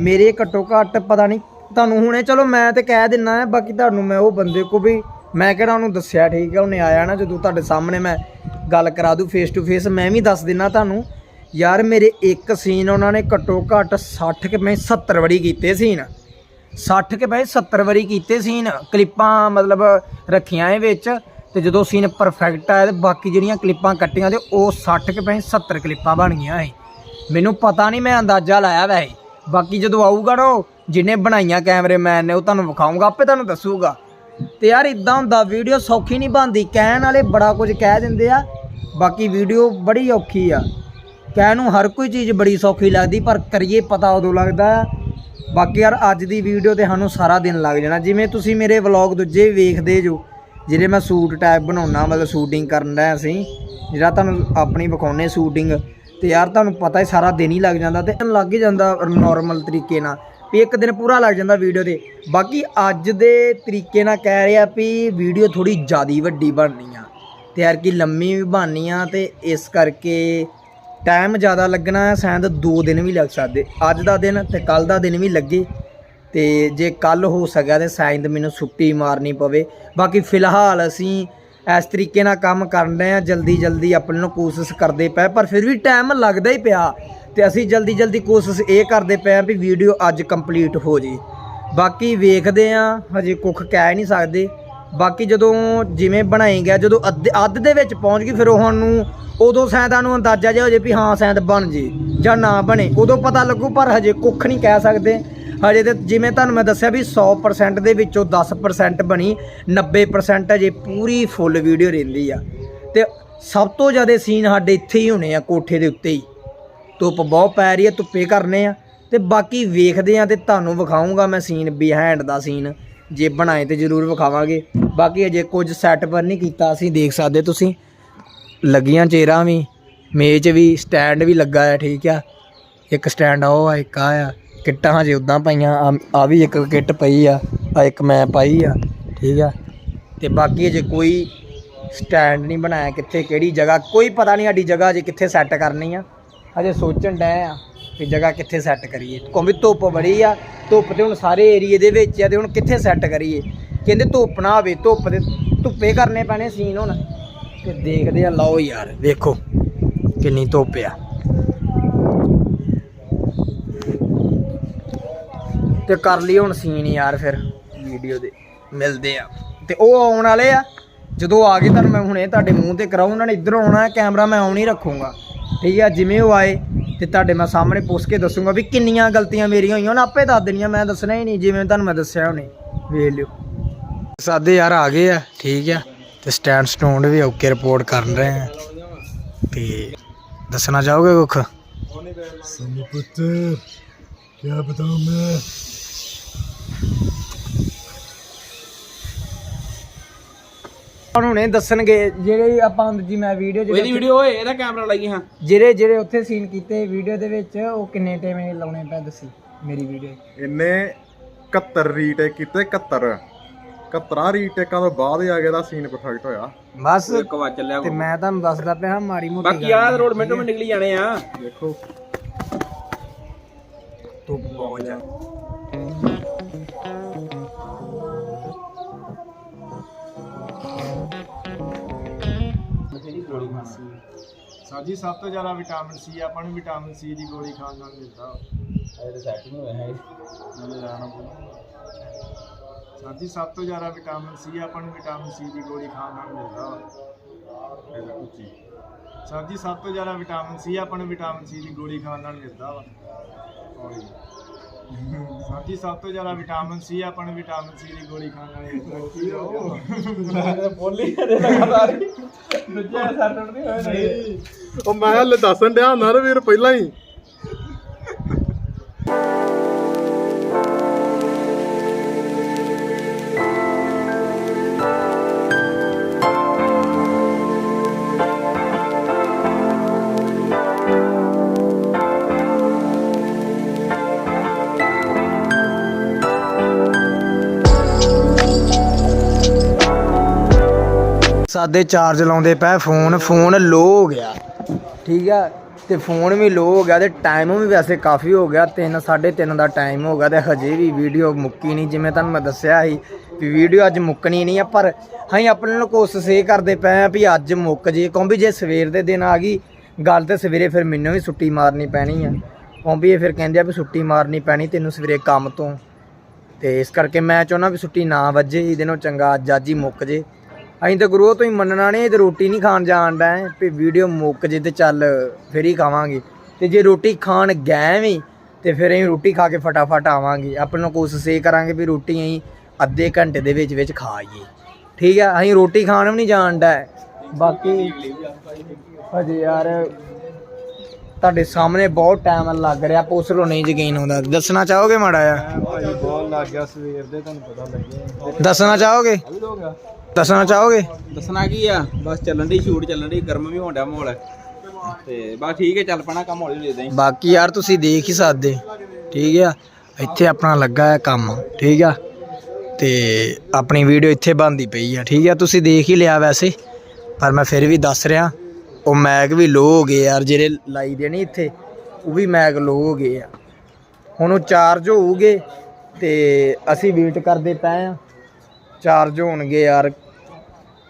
ਮੇਰੇ ਘੱਟੋ ਘੱਟ ਪਤਾ ਨਹੀਂ, ਤੁਹਾਨੂੰ ਹੁਣੇ ਚਲੋ ਮੈਂ ਤੇ ਕਹਿ ਦਿੰਨਾ ਬਾਕੀ ਤੁਹਾਨੂੰ ਮੈਂ ਉਹ ਬੰਦੇ ਕੋ ਵੀ ਮੈਂ ਕਿਹੜਾ ਉਹਨੂੰ ਦੱਸਿਆ, ਠੀਕ ਹੈ ਉਹਨੇ ਆਇਆ ਨਾ ਜਦੋਂ ਤੁਹਾਡੇ ਸਾਹਮਣੇ ਮੈਂ ਗੱਲ ਕਰਾ ਦੂੰ ਫੇਸ ਟੂ ਫੇਸ ਮੈਂ ਵੀ ਦੱਸ ਦਿੰਨਾ ਤੁਹਾਨੂੰ। ਯਾਰ ਮੇਰੇ ਇੱਕ ਸੀਨ ਉਹਨਾਂ ਨੇ ਘੱਟੋ ਘੱਟ 60 ਕਿ ਮੈਂ 70 ਵਾਰੀ ਕੀਤੇ ਸੀਨ। 60 ਕੇ ਭਾਈ 70 ਵਾਰੀ ਕੀਤੇ ਸੀਨ। ਕਲਿੱਪਾਂ ਮਤਲਬ ਰੱਖੀਆਂ ਇਹ ਵਿੱਚ ਤੇ ਜਦੋਂ ਸੀਨ ਪਰਫੈਕਟ ਆਇਆ ਤੇ ਬਾਕੀ ਜਿਹੜੀਆਂ ਕਲਿੱਪਾਂ ਕੱਟੀਆਂ ਤੇ ਉਹ 60 ਕੇ ਭਾਈ 70 ਕਲਿੱਪਾਂ ਬਣ ਗਈਆਂ ਸੀ ਮੈਨੂੰ ਪਤਾ ਨਹੀਂ ਮੈਂ ਅੰਦਾਜ਼ਾ ਲਾਇਆ ਵੈਸੇ ਬਾਕੀ ਜਦੋਂ ਆਊਗਾ ਨਾ ਜਿਹਨੇ ਬਣਾਈਆਂ ਕੈਮਰੇਮੈਨ ਨੇ ਉਹ ਤੁਹਾਨੂੰ ਵਿਖਾਊਂਗਾ, ਆਪੇ ਤੁਹਾਨੂੰ ਦੱਸੂਗਾ। ਤੇ ਯਾਰ ਇਦਾਂ ਹੁੰਦਾ, ਵੀਡੀਓ ਸੌਖੀ ਨਹੀਂ ਬਣਦੀ, ਕਹਿਣ ਵਾਲੇ ਬੜਾ ਕੁਝ ਕਹਿ ਦਿੰਦੇ ਆ। ਬਾਕੀ ਵੀਡੀਓ ਬੜੀ ਔਖੀ ਆ। ਕਹਿਣ ਨੂੰ ਹਰ ਕੋਈ ਚੀਜ਼ ਬੜੀ ਸੌਖੀ ਲੱਗਦੀ, ਪਰ ਕਰੀਏ ਪਤਾ ਉਦੋਂ ਲੱਗਦਾ। ਬਾਕੀ ਯਾਰ, ਅੱਜ ਦੀ ਵੀਡੀਓ ਤੇ ਸਾਨੂੰ ਸਾਰਾ ਦਿਨ ਲੱਗ ਜਾਣਾ। ਜਿਵੇਂ ਤੁਸੀਂ ਮੇਰੇ ਵਲੌਗ ਦੂਜੇ ਵੀ ਵੇਖਦੇ ਜੋ, ਜਿਹੜੇ ਮੈਂ ਸੂਟ ਟਾਈਪ ਬਣਾਉਣਾ ਮਤਲਬ ਸ਼ੂਟਿੰਗ ਕਰਨ ਦਾ ਅਸੀਂ, ਜਿਹੜਾ ਤੁਹਾਨੂੰ ਆਪਣੀ ਵਿਖਾਉਨੇ ਸ਼ੂਟਿੰਗ ਤੇ ਯਾਰ ਤੁਹਾਨੂੰ ਪਤਾ ਹੀ ਸਾਰਾ ਦਿਨ ਹੀ ਲੱਗ ਜਾਂਦਾ ਤੇ ਲੱਗ ਹੀ ਜਾਂਦਾ ਨਾਰਮਲ ਤਰੀਕੇ ਨਾਲ, ਵੀ ਇੱਕ ਦਿਨ ਪੂਰਾ ਲੱਗ ਜਾਂਦਾ ਵੀਡੀਓ ਤੇ। ਬਾਕੀ ਅੱਜ ਦੇ ਤਰੀਕੇ ਨਾਲ ਕਹਿ ਰਿਹਾ ਵੀ ਵੀਡੀਓ ਥੋੜੀ ਜ਼ਿਆਦੀ ਵੱਡੀ ਬਣਨੀ ਆ, ਤੇ ਯਾਰ ਕਿ ਲੰਮੀ ਵੀ ਬਣਨੀ ਆ, ਤੇ ਇਸ ਕਰਕੇ ਟਾਈਮ ਜ਼ਿਆਦਾ ਲੱਗਣਾ ਹੈ, ਸ਼ਾਇਦ 2 ਦਿਨ ਵੀ ਲੱਗ ਸਕਦੇ। ਅੱਜ ਦਾ ਦਿਨ ਤੇ ਕੱਲ ਦਾ ਦਿਨ ਵੀ ਲੱਗੇ। ਤੇ ਜੇ ਕੱਲ ਹੋ ਸਕਿਆ ਤੇ ਸ਼ਾਇਦ ਮੈਨੂੰ ਛੁੱਟੀ ਮਾਰਨੀ ਪਵੇ। ਬਾਕੀ ਫਿਲਹਾਲ ਅਸੀਂ ਇਸ ਤਰੀਕੇ ਨਾਲ ਕੰਮ ਕਰਨ ਰਹੇ ਆ ਜਲਦੀ ਜਲਦੀ ਆਪਣੇ ਨੂੰ ਕੋਸ਼ਿਸ਼ ਕਰਦੇ ਪਏ, ਪਰ ਫਿਰ ਵੀ ਟਾਈਮ ਲੱਗਦਾ ਹੀ ਪਿਆ। ਤੇ ਅਸੀਂ ਜਲਦੀ ਜਲਦੀ ਕੋਸ਼ਿਸ਼ ਇਹ ਕਰਦੇ ਪਏ ਆ ਵੀ ਵੀਡੀਓ ਅੱਜ ਕੰਪਲੀਟ ਹੋ ਜੇ। ਬਾਕੀ ਵੇਖਦੇ ਆ ਹਜੇ ਕੁੱਖ ਕਹਿ ਨਹੀਂ ਸਕਦੇ। ਬਾਕੀ ਜਦੋਂ ਜਿਵੇਂ ਬਣਾਈ ਗਿਆ, ਜਦੋਂ ਅੱਧ ਅੱਧ ਦੇ ਵਿੱਚ ਪਹੁੰਚ ਗਈ, ਫਿਰ ਉਹ ਸਾਨੂੰ ਉਦੋਂ ਸ਼ਾਇਦ ਨੂੰ ਅੰਦਾਜ਼ਾ ਜਿਹਾ ਹੋ ਜੇ ਵੀ ਹਾਂ ਸ਼ਾਇਦ ਬਣ ਜੇ ਜਾਂ ਨਾ ਬਣੇ। ਉਦੋਂ ਪਤਾ ਲੱਗੂ, ਪਰ ਹਜੇ ਕੁੱਖ ਨਹੀਂ ਕਹਿ ਸਕਦੇ। ਹਜੇ ਤੇ ਜਿਵੇਂ ਤੁਹਾਨੂੰ ਮੈਂ ਦੱਸਿਆ ਵੀ 100% ਦੇ ਵਿੱਚੋਂ 10% ਬਣੀ 90% ਹਜੇ ਪੂਰੀ ਫੁੱਲ ਵੀਡੀਓ ਰਹਿੰਦੀ ਆ। ਤੇ ਸਭ ਤੋਂ ਜ਼ਿਆਦਾ ਸੀਨ ਸਾਡੇ ਇੱਥੇ ਹੀ ਹੋਣੇ ਆ, ਕੋਠੇ ਦੇ ਉੱਤੇ ਹੀ। ਧੁੱਪ ਬਹੁਤ ਪੈ ਰਹੀ ਆ, ਧੁੱਪੇ ਕਰਨੇ ਆ। ਤੇ ਬਾਕੀ ਵੇਖਦੇ ਆ ਤੇ ਤੁਹਾਨੂੰ ਵਿਖਾਉਂਗਾ ਮੈਂ ਸੀਨ ਬਿਹਾਈਂਡ ਦਾ ਸੀਨ ਜੇ ਬਣਾਏ ਤੇ ਜ਼ਰੂਰ ਵਿਖਾਵਾਂਗੇ। ਬਾਕੀ ਅਜੇ ਕੁਝ ਸੈਟਅਪ ਨਹੀਂ ਕੀਤਾ ਅਸੀਂ, ਦੇਖ ਸਕਦੇ ਤੁਸੀਂ। ਲੱਗੀਆਂ ਚੇਰਾਂ ਵੀ, ਮੇਜ਼ ਵੀ ਸਟੈਂਡ ਵੀ ਲੱਗਾ ਹੈ ਠੀਕ ਆ। ਇੱਕ ਸਟੈਂਡ ਆ, ਉਹ ਆ, ਇੱਕ ਆ ਆ। ਕਿੱਟਾਂ ਹਜੇ ਉਦਾਂ ਪਈਆਂ, ਆ- ਆ ਵੀ ਇੱਕ ਕਿੱਟ ਪਈ ਆ ਆ ਇੱਕ ਮੈਂ ਪਾਈ ਆ, ਠੀਕ ਆ। ਤੇ ਬਾਕੀ ਅਜੇ ਕੋਈ ਸਟੈਂਡ ਨਹੀਂ ਬਣਾਇਆ ਕਿੱਥੇ, ਕਿਹੜੀ ਜਗ੍ਹਾ, ਕੋਈ ਪਤਾ ਨਹੀਂ ਸਾਡੀ ਜਗ੍ਹਾ ਅਜੇ ਕਿੱਥੇ ਸੈੱਟ ਕਰਨੀ ਆ। ਅਜੇ ਸੋਚਣ ਡਏ ਆ। ਵੀ ਜਗ੍ਹਾ ਕਿੱਥੇ ਸੈੱਟ ਕਰੀਏ। ਕਿਉਂਕਿ ਧੁੱਪ ਬੜੀ ਆ, ਧੁੱਪ ਤੇ ਹੁਣ ਸਾਰੇ ਏਰੀਏ ਦੇ ਵਿੱਚ ਆ ਤੇ ਹੁਣ ਕਿੱਥੇ ਸੈੱਟ ਕਰੀਏ। ਕਹਿੰਦੇ ਧੁੱਪ ਨਾ ਹੋਵੇ ਧੁੱਪ ਦੇ ਧੁੱਪੇ ਕਰਨੇ ਪੈਣੇ ਸੀਨ ਹੁਣ। ਤੇ ਦੇਖਦੇ ਆ, ਲਓ ਯਾਰ, ਵੇਖੋ ਕਿੰਨੀ ਧੁੱਪ ਆ। ਤੇ ਕਰ ਲਈ ਹੁਣ ਸੀਨ ਯਾਰ ਫਿਰ ਵੀਡੀਓ ਦੇ। ਮਿਲਦੇ ਆ। ਤੇ ਉਹ ਆਉਣ ਵਾਲੇ ਆ, ਜਦੋਂ ਆ ਗਏ ਤੁਹਾਨੂੰ ਮੈਂ ਹੁਣੇ ਤੁਹਾਡੇ ਮੂੰਹ ਤੇ ਕਰਾਉ ਉਹਨਾਂ ਨੇ ਇੱਧਰੋਂ ਆਉਣਾ ਕੈਮਰਾ ਮੈਂ ਆਉਣ ਹੀ ਰੱਖੂੰਗਾ। ਠੀਕ ਆ, ਜਿਵੇਂ ਉਹ ਆਏ ਤੇ ਤੁਹਾਡੇ ਮੈਂ ਸਾਹਮਣੇ ਪੁੱਛ ਕੇ ਦੱਸੂਗਾ ਵੀ ਕਿੰਨੀਆਂ ਗਲਤੀਆਂ ਮੇਰੀਆਂ ਹੋਈਆਂ। ਹੁਣ ਆਪੇ ਦੱਸ ਦੇਣੀਆਂ ਮੈਂ ਦੱਸਣਾ ਹੀ ਨਹੀਂ ਜਿਵੇਂ ਤੁਹਾਨੂੰ ਮੈਂ ਦੱਸਿਆ ਹੁਣੇ। ਵੇਖ ਲਿਓ। ਸਾਦੇ ਯਾਰ ਆ ਗਏ ਆ ਠੀਕ ਆ। ਤੇ ਸਟੈਂਡ ਸਟੂਡ ਵੀ ਓਕੇ ਰਿਪੋਰਟ ਕਰਨ ਰਹੇ ਆ। ਤੇ ਦੱਸਣਾ ਚਾਹੋਗੇ ਕੁਖ? ਸੰਨੀ ਕੀ ਬਤਾਉਂ ਮੈਂ? ਹੁਣੇ ਦੱਸਣਗੇ ਜਿਹੜੇ ਆਪਾਂ ਜੀ ਮੈਂ ਵੀਡੀਓ ਇਹਦੀ ਵੀਡੀਓ ਓਏ ਇਹਦਾ ਕੈਮਰਾ ਲਾਈਏ ਹਾਂ। ਜਿਹੜੇ ਜਿਹੜੇ ਉੱਥੇ ਸੀਨ ਕੀਤੇ ਵੀਡੀਓ ਦੇ ਵਿੱਚ ਉਹ ਕਿੰਨੇ ਟਾਈਮ ਲਾਉਣੇ ਪੈ ਦੱਸੀ ਮੇਰੀ ਵੀਡੀਓ ਇਹਨੇ 71 ਰੀਟੇਕ ਕੀਤੇ 71 71 ਰੀਟੇਕਾਂ ਤੋਂ ਬਾਅਦ ਹੀ ਆ ਗਿਆ ਦਾ ਸੀਨ ਪਰਫੈਕਟ ਹੋਇਆ। ਬਸ ਇੱਕ ਵਾਰ ਚੱਲਿਆ ਤੇ ਮੈਂ ਤੁਹਾਨੂੰ ਦੱਸਦਾ ਪਿਆ ਮਾੜੀ ਮੋਟੀ ਬਾਕੀ ਆਹ ਰੋਡ ਮਿੰਟੋ ਮਿੰਟ ਨਿਕਲੀ ਜਾਣੇ ਆ। ਦੇਖੋ। ਬਹੁਤ ਜ਼ਿਆਦਾ। ਸਾਜੀ ਸਭ ਤੋਂ ਜ਼ਿਆਦਾ ਵਿਟਾਮਿਨ ਸੀ ਆਪਾਂ ਨੂੰ ਵਿਟਾਮਿਨ ਸੀ ਦੀ ਗੋਲੀ ਖਾਣ ਨਾਲ ਮਿਲਦਾ। ਇਹ ਸੈੱਟ ਨਹੀਂ ਹੋਇਆ ਹੈ। ਨਾਲੇ ਰਾਣਾ ਸਾਜੀ ਸਭ ਤੋਂ ਜ਼ਿਆਦਾ ਵਿਟਾਮਿਨ ਸੀ ਆਪਾਂ ਨੂੰ ਵਿਟਾਮਿਨ ਸੀ ਦੀ ਗੋਲੀ ਖਾਣ ਨਾਲ ਮਿਲਦਾ। ਸਾਜੀ ਸਭ ਤੋਂ ਜ਼ਿਆਦਾ ਵਿਟਾਮਿਨ ਸੀ ਆਪਾਂ ਨੂੰ ਵਿਟਾਮਿਨ ਸੀ ਦੀ ਗੋਲੀ ਖਾਣ ਨਾਲ ਮਿਲਦਾ ਵਾ। ਸਾਜੀ ਸਭ ਤੋਂ ਜ਼ਿਆਦਾ ਵਿਟਾਮਿਨ ਸੀ ਆਪਾਂ ਨੂੰ ਵਿਟਾਮਿਨ ਸੀ ਦੀ ਗੋਲੀ ਖਾਣ ਮਿਲਦਾ ਬੋਲੀ ਲਗਾਤਾਰ ਦੂਜੇ ਨਹੀਂ। ਉਹ ਮੈਂ ਹਲੇ ਦੱਸਣ ਡਿਆ ਹੁੰਦਾ ਨਾ ਵੀਰ ਪਹਿਲਾਂ ਹੀ। ਸਾਦੇ ਚਾਰਜ ਲਾਉਂਦੇ ਪਏ, ਫੋਨ ਫੋਨ ਲੋ ਹੋ ਗਿਆ। ਠੀਕ ਆ? ਤੇ ਫੋਨ ਵੀ ਲੋ ਹੋ ਗਿਆ ਤੇ ਟਾਈਮ ਵੀ ਵੈਸੇ ਕਾਫੀ ਹੋ ਗਿਆ 3 3:30 ਦਾ ਟਾਈਮ ਹੋ ਗਿਆ ਤੇ ਹਜੇ ਵੀ ਵੀਡੀਓ ਮੁੱਕੀ ਨਹੀਂ। ਜਿਵੇਂ ਤੁਹਾਨੂੰ ਮੈਂ ਦੱਸਿਆ ਸੀ ਵੀ ਵੀਡੀਓ ਅੱਜ ਮੁੱਕਣੀ ਨਹੀਂ ਆ, ਪਰ ਅਸੀਂ ਆਪਣੇ ਨੂੰ ਕੋਸ਼ਿਸ਼ ਇਹ ਕਰਦੇ ਪਏ ਆ ਵੀ ਅੱਜ ਮੁੱਕ ਜੇ ਕਿਉਂਕਿ ਜੇ ਸਵੇਰ ਦੇ ਦਿਨ ਆ ਗਈ, ਗੱਲ ਤੇ ਸਵੇਰੇ ਫਿਰ ਮੈਨੂੰ ਵੀ ਛੁੱਟੀ ਮਾਰਨੀ ਪੈਣੀ ਆ। ਕਿਉਂਕਿ ਇਹ ਫਿਰ ਕਹਿੰਦੇ ਆ ਵੀ ਛੁੱਟੀ ਮਾਰਨੀ ਪੈਣੀ ਤੈਨੂੰ ਸਵੇਰੇ ਕੰਮ ਤੋਂ। ਤੇ ਇਸ ਕਰਕੇ ਮੈਂ ਚਾਹੁੰਦਾ ਵੀ ਛੁੱਟੀ ਨਾ ਵੱਜੇ, ਇਹਦੇ ਨਾਲੋਂ ਚੰਗਾ ਅੱਜ ਅੱਜ ਹੀ ਮੁੱਕ ਜੇ। ਅਸੀਂ ਤਾਂ ਗੁਰੂ ਤੋਂ ਹੀ ਮੰਨਣਾ ਨਹੀਂ ਤੇ ਰੋਟੀ ਨਹੀਂ ਖਾਣ ਜਾਣ ਦਾ ਵੀ ਵੀਡੀਓ ਮੁੱਕ ਜੇ ਤੇ ਚੱਲ ਫਿਰ ਹੀ ਖਾਵਾਂਗੇ। ਤੇ ਜੇ ਰੋਟੀ ਖਾਣ ਗਏ ਵੀ ਤੇ ਫਿਰ ਅਸੀਂ ਰੋਟੀ ਖਾ ਕੇ ਫਟਾਫਟ ਆਵਾਂਗੇ। ਆਪਣੇ ਨੂੰ ਕੋਸ਼ਿਸ਼ ਇਹ ਕਰਾਂਗੇ ਵੀ ਰੋਟੀ ਅਸੀਂ ਅੱਧੇ ਘੰਟੇ ਦੇ ਵਿੱਚ ਵਿੱਚ ਖਾ ਆਈਏ। ਠੀਕ ਆ ਅਸੀਂ ਰੋਟੀ ਖਾਣ ਵੀ ਨਹੀਂ ਜਾਣ ਦਾ ਬਾਕੀ ਹਜੇ ਯਾਰ ਤੁਹਾਡੇ ਸਾਹਮਣੇ ਬਹੁਤ ਟਾਈਮ ਲੱਗ ਰਿਹਾ ਲੋ ਨਹੀਂ ਯਕੀਨ ਹੁੰਦਾ। ਦੱਸਣਾ ਚਾਹੋਗੇ ਮਾੜਾ ਆ ਭਾਈ ਬਹੁਤ ਲੱਗ ਗਿਆ ਸਵੇਰ ਦੇ ਤੁਹਾਨੂੰ ਪਤਾ ਲੱਗਿਆ ਦੱਸਣਾ ਚਾਹੋਗੇ? ਦੱਸਣਾ ਚਾਹੋਗੇ? ਦੱਸਣਾ ਕੀ ਆ? ਬਸ ਚੱਲਣ ਦੀ ਸ਼ੂਟ ਚੱਲਣ ਦੀ ਗਰਮ ਵੀ ਹੋਣ ਡਿਆ ਮਾਹੌਲ। ਤੇ ਬਸ ਠੀਕ ਹੈ ਚੱਲ ਪੈਣਾ ਕੰਮ ਹੌਲੀ ਹੌਲੀ ਇਦਾਂ ਹੀ। ਬਾਕੀ ਯਾਰ ਤੁਸੀਂ ਦੇਖ ਹੀ ਸਕਦੇ। ਠੀਕ ਆ? ਇੱਥੇ ਆਪਣਾ ਲੱਗਾ ਹੈ ਕੰਮ ਠੀਕ ਆ? ਤੇ ਆਪਣੀ ਵੀਡੀਓ ਇੱਥੇ ਬਣਦੀ ਪਈ ਆ ਠੀਕ ਆ? ਤੁਸੀਂ ਦੇਖ ਹੀ ਲਿਆ ਵੈਸੇ ਪਰ ਮੈਂ ਫਿਰ ਵੀ ਦੱਸ ਰਿਹਾ ਉਹ ਮੈਗ ਵੀ ਲੋ ਹੋ ਗਏ ਯਾਰ ਜਿਹੜੇ ਲਾਈ ਦੇ ਨਹੀਂ ਇੱਥੇ ਉਹ ਵੀ ਮੈਗ ਲੋ ਹੋ ਗਏ ਆ। ਹੁਣ ਉਹ ਚਾਰਜ ਹੋਊਗੇ ਤੇ ਅਸੀਂ ਵੇਟ ਕਰਦੇ ਪਏ ਆ। ਚਾਰਜ ਹੋਣਗੇ ਯਾਰ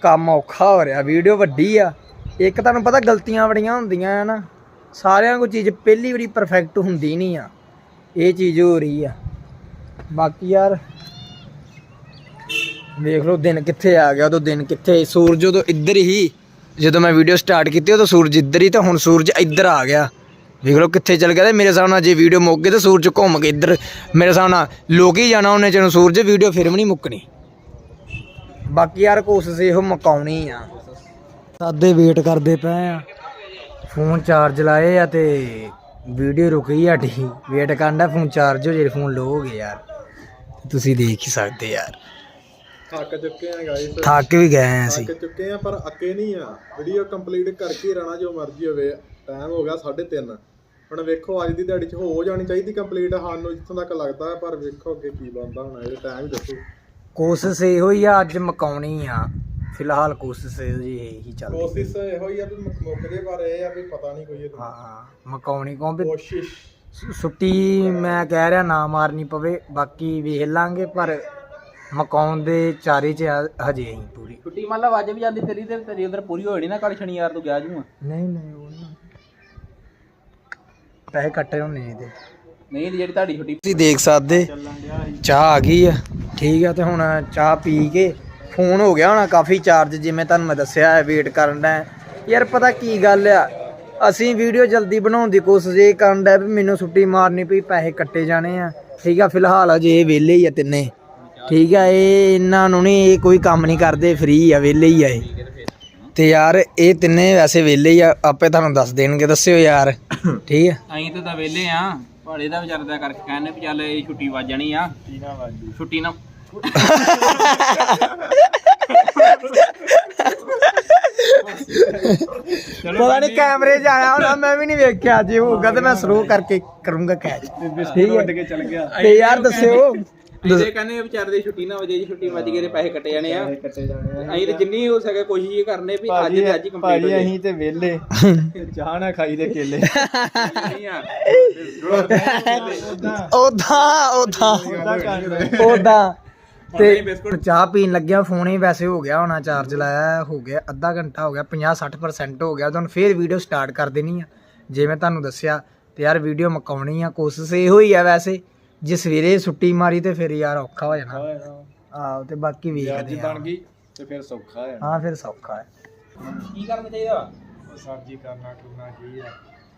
ਕੰਮ ਔਖਾ ਹੋ ਰਿਹਾ ਵੀਡੀਓ ਵੱਡੀ ਆ। ਇੱਕ ਤੁਹਾਨੂੰ ਪਤਾ ਗਲਤੀਆਂ ਬੜੀਆਂ ਹੁੰਦੀਆਂ ਆ ਨਾ। ਸਾਰਿਆਂ ਕੋਲ ਚੀਜ਼ ਪਹਿਲੀ ਵਾਰੀ ਪਰਫੈਕਟ ਹੁੰਦੀ ਨਹੀਂ ਆ। ਇਹ ਚੀਜ਼ ਹੋ ਰਹੀ ਆ। ਬਾਕੀ ਯਾਰ ਵੇਖ ਲਓ ਦਿਨ ਕਿੱਥੇ ਆ ਗਿਆ, ਉਦੋਂ ਦਿਨ ਕਿੱਥੇ ਸੂਰਜ ਉਦੋਂ ਇੱਧਰ ਹੀ, ਜਦੋਂ ਮੈਂ ਵੀਡੀਓ ਸਟਾਰਟ ਕੀਤੀ, ਉਦੋਂ ਸੂਰਜ ਇੱਧਰ ਹੀ ਤਾਂ ਹੁਣ ਸੂਰਜ ਇੱਧਰ ਆ ਗਿਆ। ਵੇਖ ਲਓ ਕਿੱਥੇ ਚਲ ਗਿਆ ਤੇ ਮੇਰੇ ਹਿਸਾਬ ਨਾਲ ਜੇ ਵੀਡੀਓ ਮੁੱਕ ਗਈ ਤਾਂ ਸੂਰਜ ਘੁੰਮ ਕੇ ਇੱਧਰ, ਮੇਰੇ ਹਿਸਾਬ ਨਾਲ ਲੋਕ ਹੀ ਜਾਣਾ ਉਹਨੇ ਚਲੋ ਸੂਰਜ ਵੀਡੀਓ ਫਿਰ ਵੀ ਨਹੀਂ ਮੁੱਕਣੀ। ਬਾਕੀ ਯਾਰ ਕੋਸ਼ਿਸ਼ ਇਹੋ ਮਕਾਉਣੀ ਆ। ਸਾਦੇ ਵੇਟ ਕਰਦੇ ਪਏ ਆ। ਫੋਨ ਚਾਰਜ ਲਾਏ ਆ ਤੇ ਵੀਡੀਓ ਰੁਕੀ ਆ ਢੀ ਵੇਟ ਕਰਦਾ ਫੋਨ ਚਾਰਜ ਹੋ ਜੇ ਫੋਨ ਲੋ ਹੋ ਗਿਆ ਯਾਰ। ਤੁਸੀਂ ਦੇਖ ਹੀ ਸਕਦੇ ਯਾਰ। ਥੱਕ ਚੁੱਕੇ ਆ ਗਾਇਸ ਥੱਕ ਵੀ ਗਏ ਆ ਅਸੀਂ। ਥੱਕ ਚੁੱਕੇ ਆ ਪਰ ਅੱਕੇ ਨਹੀਂ ਆ। ਵੀਡੀਓ ਕੰਪਲੀਟ ਕਰਕੇ ਰਹਿਣਾ ਜੋ ਮਰਜ਼ੀ ਹੋਵੇ। ਟਾਈਮ ਹੋ ਗਿਆ 3:30 ਹੁਣ ਵੇਖੋ ਅੱਜ ਦੀ ਦਿਹਾੜੀ 'ਚ ਹੋ ਜਾਣੀ ਚਾਹੀਦੀ ਕੰਪਲੀਟ ਸਾਨੂੰ ਜਿੱਥੋਂ ਤੱਕ ਲੱਗਦਾ ਪਰ ਵੇਖੋ ਅੱਗੇ ਕੀ ਬਣਦਾ ਹੁਣ। ਇਹ ਟਾਈਮ ਹੀ ਦੱਸੋ। ਕੋਸ਼ਿਸ਼ ਇਹੋ ਹੀ ਆ ਅੱਜ ਮਕਾਉਣੀ ਆ। ਫਿਲਹਾਲ ਕੋਸ਼ਿਸ਼ ਇਹੀ ਇਹੀ ਚੱਲਦੀ ਕੋਸ਼ਿਸ਼ ਇਹੋ ਹੀ ਆ ਵੀ ਮੁੱਕ ਮੁੱਕ ਜੇ ਪਰ ਇਹ ਆ ਵੀ ਪਤਾ ਨਹੀਂ ਕੋਈ ਇਹਦਾ ਹਾਂ ਮਕਾਉਣੀ ਕਿਉਂਕਿ ਕੋਸ਼ਿਸ਼। ਸੁ- ਛੁੱਟੀ ਮੈਂ ਕਹਿ ਰਿਹਾ ਨਾ ਮਾਰਨੀ ਪਵੇ ਬਾਕੀ ਵੇਖ ਲਾਂਗੇ ਪਰ ਮਕਾਉਣ ਦੇ ਚਾਰੇ ਚ ਆ- ਹਜੇ ਅਸੀਂ ਪੂਰੀ। ਛੁੱਟੀ ਮੰਨ ਲਾ ਵੱਜ ਵੀ ਜਾਂਦੀ ਤੇਰੀ ਤੇ ਤੇਰੀ ਉਧਰ ਪੂਰੀ ਹੋਣੀ ਨਾ ਕੱਲ ਸ਼ਨੀਵਾਰ ਤੂੰ ਗਿਆ ਜੂ ਨਹੀਂ ਨਹੀਂ ਉਹ ਨਹੀਂ ਪੈਸੇ ਕੱਟੇ ਹੋਣੇ ਇਹਦੇ। ਨਹੀਂ ਤੇ ਜਿਹੜੀ ਤੁਹਾਡੀ ਛੁੱਟੀ ਤੁਸੀਂ ਦੇਖ ਸਕਦੇ ਚਾਹ ਆ ਗਈ ਆ। ਠੀਕ ਆ ਤੇ ਹੁਣ ਚਾਹ ਪੀ ਕੇ ਫੋਨ ਹੋ ਗਿਆ ਹੋਣਾ ਕਾਫੀ ਚਾਰਜ ਜਿਵੇਂ ਤੁਹਾਨੂੰ ਮੈਂ ਦੱਸਿਆ ਹੈ ਵੇਟ ਕਰਨ ਦਾ ਯਾਰ ਪਤਾ ਕੀ ਗੱਲ ਆ ਅਸੀਂ ਵੀਡੀਓ ਜਲਦੀ ਬਣਾਉਣ ਦੀ ਕੋਸ਼ਿਸ਼ ਇਹ ਕਰਨ ਦਾ ਵੀ ਮੈਨੂੰ ਛੁੱਟੀ ਮਾਰਨੀ ਪਈ ਪੈਸੇ ਕੱਟੇ ਜਾਣੇ ਆ। ਠੀਕ ਆ ਫਿਲਹਾਲ ਅਜੇ ਇਹ ਵਿਹਲੇ ਹੀ ਆ ਤਿੰਨੇ। ਠੀਕ ਆ ਇਹ ਇਹਨਾਂ ਨੂੰ ਨਹੀਂ ਇਹ ਕੋਈ ਕੰਮ ਨਹੀਂ ਕਰਦੇ ਫ੍ਰੀ ਆ ਵਿਹਲੇ ਹੀ ਆ ਇਹ। ਤੇ ਯਾਰ ਇਹ ਤਿੰਨੇ ਵੈਸੇ ਵਿਹਲੇ ਹੀ ਆ ਆਪੇ ਤੁਹਾਨੂੰ ਦੱਸ ਦੇਣਗੇ ਦੱਸਿਓ ਯਾਰ। ਠੀਕ ਆ। ਅਸੀਂ ਤਾਂ ਤਾਂ ਵਿਹਲੇ ਆ। ਭਾੜੇ ਦਾ ਵਿਚਾਰ ਦਾ ਕਰਕੇ ਕਹਿੰਦੇ ਵੀ ਚੱਲ ਇਹ ਛੁੱਟੀ ਵੱਜ ਜਾਣੀ ਆ। ਛੁੱਟੀ ਨਾ ਪਤਾ ਨਹੀਂ ਕੈਮਰੇ 'ਚ ਆਇਆ ਹੋਣਾ ਮੈਂ ਵੀ ਨਹੀਂ ਵੇਖਿਆ ਜੇ ਹੋਊਗਾ ਤੇ ਮੈਂ ਸਲੋ ਕਰਕੇ ਕਰੂੰਗਾ ਕੈਚ। ਠੀਕ ਹੈ। ਕੇ ਚੱਲ ਗਿਆ। ਤੇ ਯਾਰ ਦੱਸਿਓ। ਇਹਦੇ ਕਹਿੰਦੇ ਵਿਚਾਰੇ ਦੀ ਛੁੱਟੀ ਨਾ ਵਜੇ ਜੀ ਛੁੱਟੀ ਵੱਜ ਗਈ ਤੇ ਪੈਸੇ ਕੱਟੇ ਜਾਣੇ ਆ। ਕੱਟੇ ਜਾਣੇ ਆ। ਅਸੀਂ ਤੇ ਜਿੰਨੀ ਹੋ ਸਕੇ ਕੋਸ਼ਿਸ਼ ਇਹ ਕਰਨੇ ਵੀ ਅੱਜ ਦੇ ਅੱਜ ਹੀ ਕੰਪਲੀਟ ਹੋ ਭਾਜੀ ਜਾਏ। ਅਸੀਂ ਤੇ ਵਿਹਲੇ। ਚਾਹ ਨਾ ਖਾਈ ਦੇ ਕੇਲੇ। ਨਹੀਂ ਆ। ਉਦਾਂ। ਉਦਾਂ ਉਹਦਾ ਕਰਦੇ ਉਦਾਂ। ਤੇ ਤੇ ਚਾਹ ਪੀਣ ਲੱਗਿਆ ਫੋਨ ਹੀ ਵੈਸੇ ਹੋ ਗਿਆ ਹੋਣਾ ਚਾਰਜ ਲਾਇਆ ਹੋ ਗਿਆ ਅੱਧਾ ਘੰਟਾ ਹੋ ਗਿਆ 50 60% ਹੋ ਗਿਆ ਤੁਹਾਨੂੰ ਫੇਰ ਵੀਡੀਓ ਸਟਾਰਟ ਕਰ ਦੇਣੀ ਆ। ਜਿਵੇਂ ਤੁਹਾਨੂੰ ਦੱਸਿਆ ਤੇ ਯਾਰ ਵੀਡੀਓ ਮਕਾਉਣੀ ਆ ਕੋਸ਼ਿਸ਼ ਇਹੋ ਹੀ ਆ ਵੈਸੇ। ਜੇ ਸਵੇਰੇ ਛੁੱਟੀ ਮਾਰੀ ਤੇ ਫਿਰ ਯਾਰ ਔਖਾ ਹੋ ਜਾਣਾ। ਆਹੋ ਤੇ ਬਾਕੀ ਅੱਜ ਵੇਖਦੇ ਆ ਬਣ ਗਈ ਤੇ ਫਿਰ ਸੌਖਾ ਹੈ। ਹਾਂ ਫਿਰ ਸੌਖਾ ਹੈ। ਕੀ ਕਰਨਾ ਚਾਹੀਦਾ? ਉਹ ਸਬਜ਼ੀ ਕਰਨਾ ਕਰਨਾ ਕੀ ਆ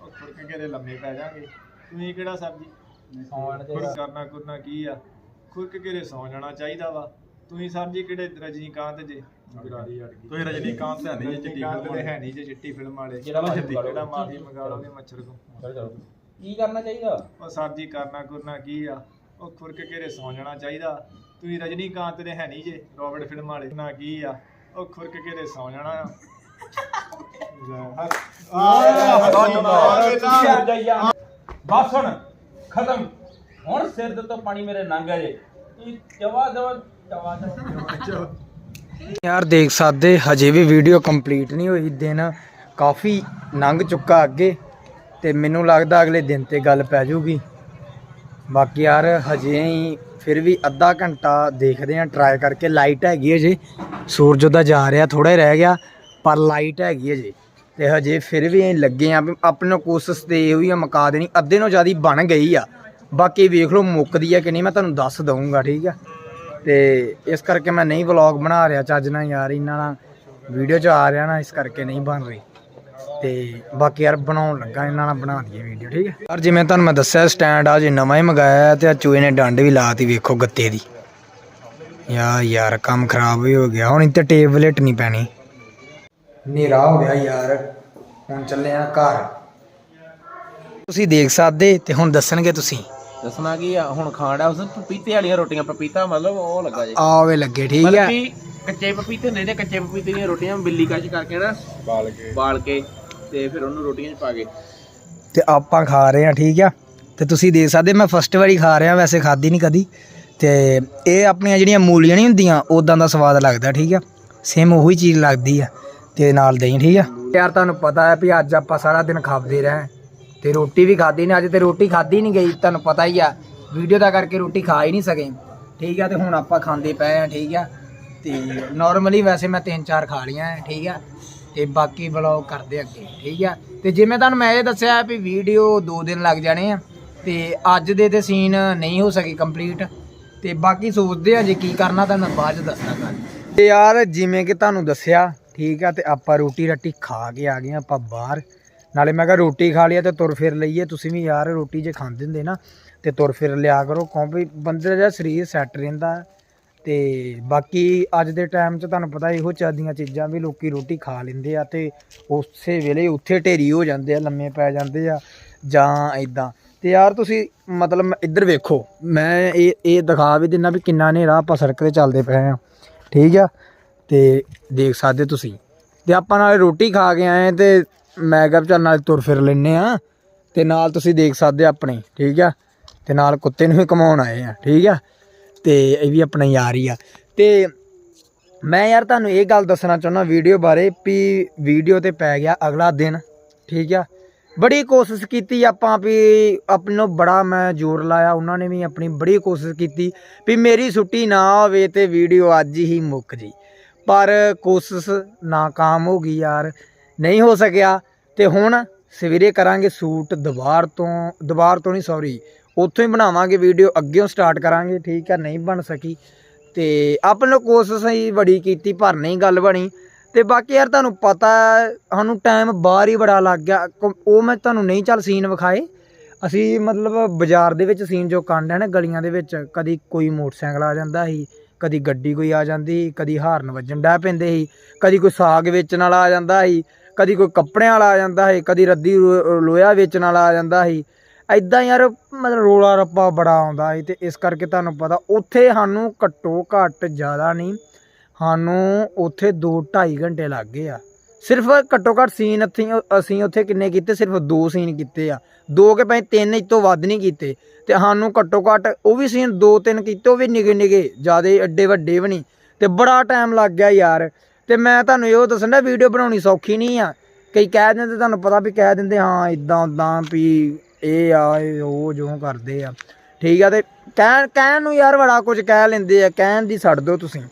ਉਹ ਕੇ ਘਰੇ ਲੰਮੇ ਪੈ ਜਾਾਂਗੇ ਤੁਸੀਂ ਕਿਹੜਾ ਸਬਜ਼ੀ? ਸੌਣ ਖੁਰ ਕਰਨਾ ਕਰਨਾ ਕੀ ਆ? ਖੁਰ ਕੇ ਘਰੇ ਸੌ ਜਾਣਾ ਚਾਹੀਦਾ ਵਾ। ਤੁਸੀਂ ਸਬਜ਼ੀ ਕਿਹੜੇ ਰਜਨੀਕਾਂਤ ਜੇ ਤੁਸੀਂ ਰਜਨੀਕਾਂਤ ਤੇ ਨਹੀਂ ਚਿੱਟੀ ਰਜਨੀਕਾਂਤ ਤੇ ਹੈ ਨਹੀਂ ਜੇ ਚਿੱਟੀ ਫਿਲਮ ਵਾਲੇ। ਜਿਹੜਾ ਮਰਜ਼ੀ ਮੰਗਾ ਲਓ। ਮੱਛਰ ਕੋ ਕਰਨਾ ਚਾਹੀਦਾ? ਉਹ ਸਬਜ਼ੀ ਕਰਨਾ ਕਰਨਾ ਕੀ ਆ? ਉਹ ਖੁਰ ਕੇ ਘਰੇ ਸੌ ਜਾਣਾ ਚਾਹੀਦਾ। ਤੁਸੀਂ ਰਜਨੀਕਾਂਤ ਦੇ ਹੈ ਨਹੀਂ ਜੇ ਰੋਬਰਟ ਫਿਲਮ ਵਾਲੇ। ਨਾ ਕੀ ਆ? ਉਹ ਖੁਰ ਕੇ ਘਰੇ ਸੌ ਜਾਣਾ ਆ। ਬਸ ਹੁਣ ਖਤਮ। ਹੁਣ ਸਿਰ ਦੇ ਤੋਂ ਪਾਣੀ ਮੇਰੇ ਨੰਗ ਜੇ। ਤੁਸੀਂ ਜਵਾ ਜਵਾ ਜਵਾ ਜਵਾ। ਯਾਰ ਦੇਖ ਸਕਦੇ ਹਜੇ ਵੀ ਵੀਡੀਓ ਕੰਪਲੀਟ ਨਹੀਂ ਹੋਈ। ਦਿਨ ਕਾਫੀ ਲੰਘ ਚੁੱਕਾ ਅੱਗੇ। ਤੇ ਮੈਨੂੰ ਲੱਗਦਾ ਅਗਲੇ ਦਿਨ ਤੇ ਗੱਲ ਪੈ ਜਾਊਗੀ ਬਾਕੀ ਯਾਰ, ਹਜੇ ਹੀ ਫਿਰ ਵੀ ਅੱਧਾ ਘੰਟਾ ਦੇਖਦੇ ਆਂ ਟਰਾਈ ਕਰਕੇ। ਲਾਈਟ ਹੈਗੀ ਹੈ ਜੀ ਸੂਰਜ ਦਾ ਜਾ ਰਿਹਾ ਥੋੜਾ ਹੀ ਰਹਿ ਗਿਆ, ਪਰ ਲਾਈਟ ਹੈਗੀ ਹੈ ਜੀ ਤੇ ਹਜੇ ਫਿਰ ਵੀ ਅਸੀਂ ਲੱਗੇ ਆਂ ਵੀ ਆਪਣੇ ਨੂੰ ਕੋਸ਼ਿਸ਼ ਤੇ ਇਹੋ ਹੀ ਆ, ਮੁਕਾ ਦੇਣੀ। ਅੱਧੇ ਨੂੰ ਜ਼ਿਆਦਾ ਬਣ ਗਈ ਆ। ਬਾਕੀ ਵੇਖ ਲਓ ਮੁੱਕਦੀ ਆ ਕਿ ਨਹੀਂ, ਮੈਂ ਤੁਹਾਨੂੰ ਦੱਸ ਦਊਂਗਾ, ਠੀਕ ਆ। ਤੇ ਇਸ ਕਰਕੇ ਮੈਂ ਨਹੀਂ ਵਲੌਗ ਬਣਾ ਰਿਹਾ ਚੱਜ ਨਾਲ ਯਾਰ ਇਹਨਾਂ ਨਾਲ ਵੀਡੀਓ ਚ ਆ ਰਿਹਾ ਨਾ, ਇਸ ਕਰਕੇ ਨਹੀਂ ਬਣ ਰਹੀ। ਤੇ ਬਾਕੀ ਯਾਰ ਬਣਾਉਣ ਲੱਗਾ ਇਹਨਾਂ ਨਾਲ ਬਣਾ ਦਈਏ ਵੀਡੀਓ ਠੀਕ ਹੈ? ਯਾਰ ਜਿਵੇਂ ਤੁਹਾਨੂੰ ਮੈਂ ਦੱਸਿਆ ਸਟੈਂਡ ਆ ਜੇ ਨਵਾਂ ਹੀ ਮੰਗਾਇਆ ਤੇ ਆ ਚੂਹੇ ਨੇ ਡੰਡ ਵੀ ਲਾਤੀ ਵੇਖੋ ਗੱਤੇ ਦੀ। ਯਾ ਯਾਰ ਕੰਮ ਖਰਾਬ ਹੀ ਹੋ ਗਿਆ ਹੁਣ ਇੱਥੇ ਟੇਬਲੇਟ ਨਹੀਂ ਪੈਣੀ। ਹਨੇਰਾ ਹੋ ਗਿਆ ਯਾਰ ਹੁਣ ਚੱਲੇ ਆ ਘਰ। ਤੁਸੀਂ ਦੇਖ ਸਕਦੇ ਤੇ ਹੁਣ ਦੱਸਣਗੇ ਤੁਸੀਂ। ਦੱਸਣਾ ਕੀ ਆ ਹੁਣ ਖਾਣ ਉਸ ਪਪੀਤੇ ਵਾਲੀਆਂ ਰੋਟੀਆਂ ਪਪੀਤਾ ਮਤਲਬ ਉਹ ਲੱਗਾ ਜੇ। ਆਵੇ ਲੱਗੇ ਠੀਕ ਮਤਲਬ ਹੈ ਕਿ ਕੱਚੇ ਪਪੀਤੇ ਹੁੰਦੇ ਨੇ ਕੱਚੇ ਪਪੀਤੇ ਦੀਆਂ ਰੋਟੀਆਂ ਬਿੱਲੀ ਕੱਚ ਕਰਕੇ ਨਾ ਬਾਲ ਕੇ। ਬਾਲ ਕੇ। ਤੇ ਫਿਰ ਉਹਨੂੰ ਰੋਟੀਆਂ 'ਚ ਪਾ ਕੇ। ਤੇ ਆਪਾਂ ਖਾ ਰਹੇ ਆ ਠੀਕ ਆ? ਤੇ ਤੁਸੀਂ ਦੇਖ ਸਕਦੇ, ਮੈਂ ਫਸਟ ਵਾਰੀ ਖਾ ਰਿਹਾ, ਵੈਸੇ ਖਾਦੀ ਨਹੀਂ ਕਦੀ। ਤੇ ਇਹ ਆਪਣੀਆਂ ਜਿਹੜੀਆਂ ਮੂਲੀਆਂ ਨਹੀਂ ਹੁੰਦੀਆਂ ਉਦਾਂ ਦਾ ਸਵਾਦ ਲੱਗਦਾ, ਠੀਕ ਆ? ਸੇਮ ਉਹੀ ਚੀਜ਼ ਲੱਗਦੀ ਆ। ਤੇ ਨਾਲ ਦਹੀਂ, ਠੀਕ ਆ? ਯਾਰ, ਤੁਹਾਨੂੰ ਪਤਾ ਹੈ ਵੀ ਅੱਜ ਆਪਾਂ ਸਾਰਾ ਦਿਨ ਖਾਂਦੇ ਰਹੇ ਤੇ ਰੋਟੀ ਵੀ ਖਾਦੀ ਨਹੀਂ ਅੱਜ ਤੇ ਰੋਟੀ ਖਾਦੀ ਨਹੀਂ ਗਈ, ਤੁਹਾਨੂੰ ਪਤਾ ਹੀ ਆ। ਵੀਡੀਓ ਦਾ ਕਰਕੇ ਰੋਟੀ ਖਾ ਹੀ ਨਹੀਂ ਸਕੇ। ਠੀਕ ਆ, ਤੇ ਹੁਣ ਆਪਾਂ ਖਾਂਦੇ ਪਏ ਆ ਠੀਕ ਆ? ਤੇ ਨਾਰਮਲੀ ਵੈਸੇ ਮੈਂ ਤਿੰਨ ਚਾਰ ਖਾ ਲੀਆਂ ਠੀਕ ਆ? ਤੇ ਬਾਕੀ ਵਲੌਗ ਕਰਦੇ ਅੱਗੇ, ਠੀਕ ਆ? ਤੇ ਜਿਵੇਂ ਤੁਹਾਨੂੰ ਮੈਂ ਇਹ ਦੱਸਿਆ ਵੀ ਵੀਡੀਓ 2 ਦਿਨ ਲੱਗ ਜਾਣੇ ਆ, ਤੇ ਅੱਜ ਦੇ ਤੇ ਸੀਨ ਨਹੀਂ ਹੋ ਸਕੇ ਕੰਪਲੀਟ ਤੇ ਬਾਕੀ ਸੋਚਦੇ ਆ ਜੇ ਕੀ ਕਰਨਾ ਤਾਂ ਮੈਂ ਬਾਅਦ ਚ ਦੱਸਦਾ ਤੇ ਯਾਰ ਜਿਵੇਂ ਕਿ ਤੁਹਾਨੂੰ ਦੱਸਿਆ, ਠੀਕ ਆ, ਤੇ ਆਪਾਂ ਰੋਟੀ ਰੱਟੀ ਖਾ ਕੇ ਆ ਗਏ ਆ, ਆਪਾਂ ਬਾਹਰ। ਨਾਲੇ ਮੈਂ ਕਿਹਾ ਰੋਟੀ ਖਾ ਲਿਆ ਤੇ ਤੁਰ ਫਿਰ ਲਈਏ, ਤੁਸੀਂ ਵੀ ਯਾਰ ਰੋਟੀ ਜੇ ਖਾਂਦੇ ਹੁੰਦੇ ਨਾ, ਤੇ ਤੁਰ ਫਿਰ ਲਿਆ ਕਰੋ, ਕਿਉਂਕਿ ਬੰਦੇ ਦਾ ਸਰੀਰ ਸੈੱਟ ਰਹਿੰਦਾ ਤੇ ਬਾਕੀ ਅੱਜ ਦੇ ਟਾਈਮ 'ਚ ਤੁਹਾਨੂੰ ਪਤਾ ਇਹੋ ਚੱਲਦੀਆਂ ਚੀਜ਼ਾਂ ਵੀ ਲੋਕੀ ਰੋਟੀ ਖਾ ਲੈਂਦੇ ਆ ਤੇ ਉਸੇ ਵੇਲੇ ਉੱਥੇ ਢੇਰੀ ਹੋ ਜਾਂਦੇ ਆ, ਲੰਮੇ ਪੈ ਜਾਂਦੇ ਆ ਜਾਂ ਇਦਾਂ ਤੇ ਯਾਰ ਤੁਸੀਂ ਮਤਲਬ ਇੱਧਰ ਵੇਖੋ, ਮੈਂ ਇਹ ਇਹ ਦਿਖਾ ਵੀ ਦਿੰਨਾ ਵੀ ਕਿੰਨਾ ਹਨੇਰਾ ਆਪਾਂ ਸੜਕ ਤੇ ਚੱਲਦੇ ਪਏ ਆ। ਠੀਕ ਆ? ਤੇ ਦੇਖ ਸਕਦੇ ਤੁਸੀਂ। ਤੇ ਆਪਾਂ ਨਾਲ ਰੋਟੀ ਖਾ ਕੇ ਆਏ ਤੇ ਮੈਂ ਕਿਹਾ ਚੱਲ ਨਾਲ ਤੁਰ ਫਿਰ ਲੈਨੇ ਆ। ਤੇ ਨਾਲ ਤੁਸੀਂ ਦੇਖ ਸਕਦੇ ਆਪਣੇ, ਠੀਕ ਆ? ਤੇ ਨਾਲ ਕੁੱਤੇ ਨੂੰ ਵੀ ਕਮਾਉਣ ਆਏ ਆ, ਠੀਕ ਆ? ਤੇ ਇਹ ਵੀ ਆਪਣਾ ਯਾਰ ਹੀ ਆ। ਤੇ ਮੈਂ ਯਾਰ ਤੁਹਾਨੂੰ ਇਹ ਗੱਲ ਦੱਸਣਾ ਚਾਹੁੰਦਾ ਵੀਡੀਓ ਬਾਰੇ ਵੀ ਵੀਡੀਓ ਤੇ ਪੈ ਗਿਆ ਅਗਲਾ ਦਿਨ, ਠੀਕ ਆ? ਬੜੀ ਕੋਸ਼ਿਸ਼ ਕੀਤੀ ਆਪਾਂ ਵੀ ਆਪਣੇ ਨੂੰ ਬੜਾ ਮੈਂ ਜ਼ੋਰ ਲਾਇਆ, ਉਹਨਾਂ ਨੇ ਵੀ ਆਪਣੀ ਬੜੀ ਕੋਸ਼ਿਸ਼ ਕੀਤੀ ਵੀ ਮੇਰੀ ਛੁੱਟੀ ਨਾ ਹੋਵੇ ਤੇ ਵੀਡੀਓ ਅੱਜ ਹੀ ਮੁੱਕ ਜੀ ਪਰ ਕੋਸ਼ਿਸ਼ ਨਾਕਾਮ ਹੋ ਗਈ ਯਾਰ, ਨਹੀਂ ਹੋ ਸਕਿਆ। ਤੇ ਹੁਣ ਸਵੇਰੇ ਕਰਾਂਗੇ ਸ਼ੂਟ ਦੁਬਾਰ ਤੋਂ ਦੁਬਾਰ ਤੋਂ ਨਹੀਂ ਸੌਰੀ ਉੱਥੋਂ ਹੀ ਬਣਾਵਾਂਗੇ ਵੀਡੀਓ ਅੱਗੇੋਂ ਸਟਾਰਟ ਕਰਾਂਗੇ ਠੀਕ ਹੈ ਨਹੀਂ ਬਣ ਸਕੀ। ਤੇ ਆਪਣੇ ਨੂੰ ਕੋਸ਼ਿਸ਼ ਹੀ ਬੜੀ ਕੀਤੀ ਪਰ ਨਹੀਂ ਗੱਲ ਬਣੀ। ਤੇ ਬਾਕੀ ਯਾਰ ਤੁਹਾਨੂੰ ਪਤਾ ਸਾਨੂੰ ਟਾਈਮ ਬਾਹਰ ਹੀ ਬੜਾ ਲੱਗ ਗਿਆ। ਉਹ ਮੈਂ ਤੁਹਾਨੂੰ ਨਹੀਂ ਚੱਲ ਸੀਨ ਵਿਖਾਏ। ਅਸੀਂ ਮਤਲਬ ਬਾਜ਼ਾਰ ਦੇ ਵਿੱਚ ਸੀਨ ਜੋ ਕਾਂਡ ਹੈ ਨਾ ਗਲੀਆਂ ਦੇ ਵਿੱਚ ਕਦੀ ਕੋਈ ਮੋਟਰਸਾਈਕਲ ਆ ਜਾਂਦਾ ਸੀ ਕਦੀ ਗੱਡੀ ਕੋਈ ਆ ਜਾਂਦੀ ਸੀ, ਕਦੀ ਹਾਰਨ ਵੱਜਣ ਡੈ ਪੈਂਦੇ ਸੀ ਕਦੀ ਕੋਈ ਸਾਗ ਵੇਚਣ ਵਾਲਾ ਆ ਜਾਂਦਾ ਸੀ ਕਦੀ ਕੋਈ ਕੱਪੜਿਆਂ ਵਾਲਾ ਆ ਜਾਂਦਾ ਸੀ ਕਦੀ ਰੱਦੀ ਲੋ- ਲੋਹਾ ਵੇਚਣ ਵਾਲਾ ਆ ਜਾਂਦਾ ਸੀ। ਐਦਾਂ ਯਾਰ ਮਤਲਬ ਰੋਲਾ ਰੱਪਾ ਬੜਾ ਆਉਂਦਾ ਸੀ ਤੇ ਇਸ ਕਰਕੇ ਤੁਹਾਨੂੰ ਪਤਾ ਉੱਥੇ ਸਾਨੂੰ ਘੱਟੋ ਘੱਟ ਜ਼ਿਆਦਾ ਨਹੀਂ, ਸਾਨੂੰ ਉੱਥੇ 2 2.5 ਘੰਟੇ ਲੱਗ ਗਏ ਆ। ਸਿਰਫ ਘੱਟੋ ਘੱਟ ਸੀਨ ਅਸੀਂ ਅਸੀਂ ਉੱਥੇ ਕਿੰਨੇ ਕੀਤੇ? ਸਿਰਫ ਦੋ ਸੀਨ ਕੀਤੇ ਆ। ਦੋ ਕੇ ਭਾਵੇਂ ਤਿੰਨ ਇਸ ਤੋਂ ਵੱਧ ਨਹੀਂ ਕੀਤੇ। ਤੇ ਸਾਨੂੰ ਘੱਟੋ ਘੱਟ ਉਹ ਵੀ ਸੀਨ ਦੋ ਤਿੰਨ ਕੀਤੇ, ਉਹ ਵੀ ਨਿਗੇ ਨਿਗੇ, ਜਿਆਦੇ ਐਡੇ ਵੱਡੇ ਵੀ ਨਹੀਂ। ਤੇ ਬੜਾ ਟਾਈਮ ਲੱਗ ਗਿਆ ਯਾਰ। ਤੇ ਮੈਂ ਤੁਹਾਨੂੰ ਇਹੋ ਦੱਸਣਾ ਵੀਡੀਓ ਬਣਾਉਣੀ ਸੌਖੀ ਨਹੀਂ ਆ। ਕਈ ਕਹਿ ਦਿੰਦੇ, ਤੁਹਾਨੂੰ ਪਤਾ ਵੀ ਕਹਿ ਦਿੰਦੇ, ਹਾਂ ਇਦਾਂ ਉਦਾਂ ਵੀ ਇਹ ਆ ਇਹ ਉਹ ਜੋ ਕਰਦੇ ਆ। ਠੀਕ ਆ ਤੇ ਕਹਿਣ ਕਹਿਣ ਨੂੰ ਯਾਰ ਬੜਾ ਕੁਝ ਕਹਿ ਲੈਂਦੇ ਆ, ਕਹਿਣ ਦੀ ਛੱਡ ਦਿਓ ਤੁਸੀਂ।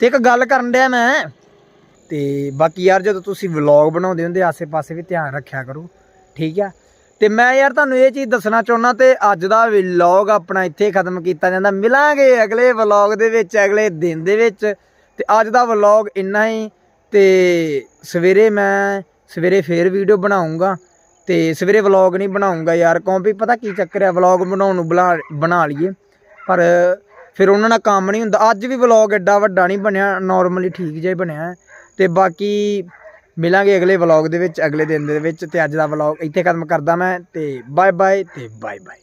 ਤੇ ਇੱਕ ਗੱਲ ਕਰਨ ਡਿਆ ਮੈਂ, ਤੇ ਬਾਕੀ ਯਾਰ ਜਦੋਂ ਤੁਸੀਂ ਵਲੌਗ ਬਣਾਉਂਦੇ ਹੁੰਦੇ, ਆਸੇ-ਪਾਸੇ ਵੀ ਧਿਆਨ ਰੱਖਿਆ ਕਰੋ। ਠੀਕ ਆ? ਤੇ ਮੈਂ ਯਾਰ ਤੁਹਾਨੂੰ ਇਹ ਚੀਜ਼ ਦੱਸਣਾ ਚਾਹੁੰਦਾ ਤੇ ਅੱਜ ਦਾ ਵਲੌਗ ਆਪਣਾ ਇੱਥੇ ਖਤਮ ਕੀਤਾ ਜਾਂਦਾ। ਮਿਲਾਂਗੇ ਅਗਲੇ ਵਲੌਗ ਦੇ ਵਿੱਚ, ਅਗਲੇ ਦਿਨ ਦੇ ਵਿੱਚ। ਤੇ ਅੱਜ ਦਾ ਵਲੌਗ ਇੰਨਾ ਹੀ, ਤੇ ਸਵੇਰੇ ਮੈਂ, ਸਵੇਰੇ ਫੇਰ ਵੀਡੀਓ ਬਣਾਉਂਗਾ ਤੇ ਸਵੇਰੇ ਵਲੌਗ ਨਹੀਂ ਬਣਾਉਂਗਾ ਯਾਰ, ਕਿਉਂਕਿ ਪਤਾ ਕੀ ਚੱਕਰ ਹੈ ਵਲੌਗ ਬਣਾਉਣ ਨੂੰ ਬਣਾ ਬਣਾ ਲਈਏ। ਪਰ ਫਿਰ ਉਹਨਾਂ ਨਾਲ ਕੰਮ ਨਹੀਂ ਹੁੰਦਾ। ਅੱਜ ਵੀ ਵਲੌਗ ਐਡਾ ਵੱਡਾ ਨਹੀਂ ਬਣਿਆ ਨਾਰਮਲੀ ਠੀਕ ਜਿਹਾ ਬਣਿਆ। ਹੈ। ਤੇ ਬਾਕੀ ਮਿਲਾਂਗੇ ਅਗਲੇ ਵਲੌਗ ਦੇ ਵਿੱਚ, ਅਗਲੇ ਦਿਨ ਦੇ ਵਿੱਚ, ਤੇ ਅੱਜ ਦਾ ਵਲੌਗ ਇੱਥੇ ਖਤਮ ਕਰਦਾ ਮੈਂ, ਤੇ ਬਾਏ ਬਾਏ ਤੇ ਬਾਏ ਬਾਏ